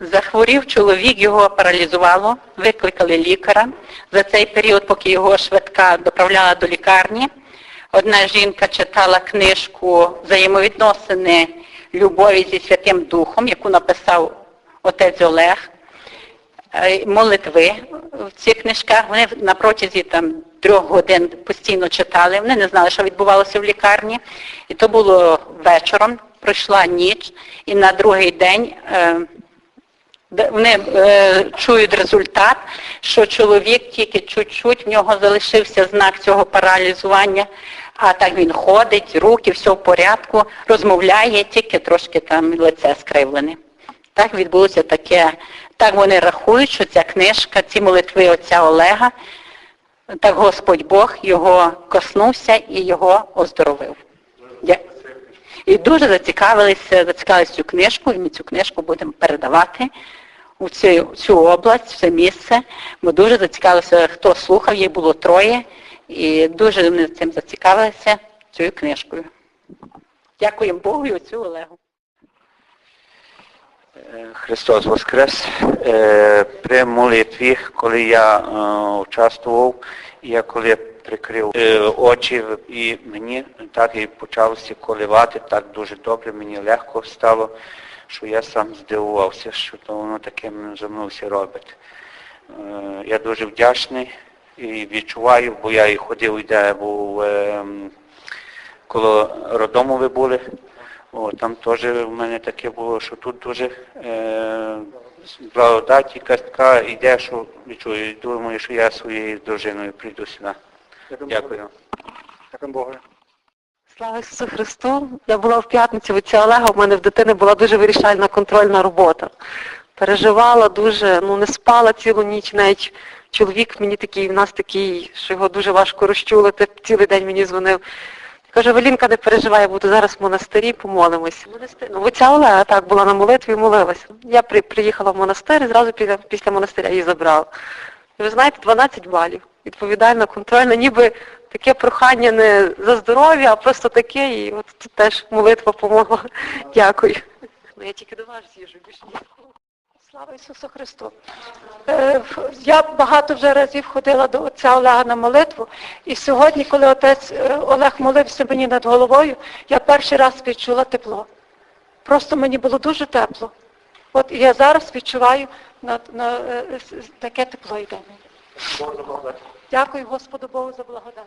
Захворів чоловік, його паралізувало, викликали лікаря. За цей період, поки його швидка доправляла до лікарні, одна жінка читала книжку Взаємовідносини любові зі Святим Духом, яку написав отець Олег. Е, Молитви в цих книжках. Вони на протязі там трьох годин постійно читали. Вони не знали, що відбувалося в лікарні. І то було вечором, пройшла ніч, і на другий день. Вони е, чують результат, що чоловік тільки чуть-чуть, в нього залишився знак цього паралізування, а так він ходить, руки, все в порядку, розмовляє, тільки трошки там лице скривлене. Так відбулося таке, так вони рахують, що ця книжка, ці молитви отця Олега, так Господь Бог його коснувся і його оздоровив. І дуже зацікавилися, зацікавилися цю книжку, і ми цю книжку будемо передавати у цю, цю область, в це місце. Ми дуже зацікавилися, хто слухав, їх було троє, і дуже вони цим зацікавилися цією книжкою. Дякуємо Богу і оцю Олегу. Христос Воскрес. Е, При молитві, коли я е, участвував, я коли прикрив е, очі і мені так і почалося коливати, так дуже добре, мені легко стало, що я сам здивувався, що то воно таке зі мною все робить. Я дуже вдячний і відчуваю, бо я і ходив, і де був е, коло роддому ви були. О, там теж в мене таке було, що тут дуже е, благодать якась така йде, що відчую. Думаю, що я своєю дружиною прийду сюди. Дякую. Дякую Богу. Слава Ісусу Христу! Я була в п'ятницю в отця Олега, в мене в дитини була дуже вирішальна контрольна робота. Переживала дуже, ну не спала цілу ніч, навіть чоловік мені такий, в нас такий, що його дуже важко розчулити, цілий день мені дзвонив. Каже, Велінка, не переживай, я буду зараз в монастирі, помолимось. Монастир. Ну, отця Олега так була на молитві і молилася. Я при, приїхала в монастир і зразу після, після монастиря її забрала. І ви знаєте, 12 балів. Відповідальна, контрольна, ніби таке прохання не за здоров'я, а просто таке, і от тут теж молитва помогла. Дякую. Ну я тільки до вас з'їжджу, більше нікого. Слава Ісусу Христу! Е, Я багато вже разів ходила до отця Олега на молитву, і сьогодні, коли отець е, Олег молився мені над головою, я перший раз відчула тепло. Просто мені було дуже тепло. От я зараз відчуваю на, на, е, с- с- таке тепло йде. Дякую Господу Богу за благодать.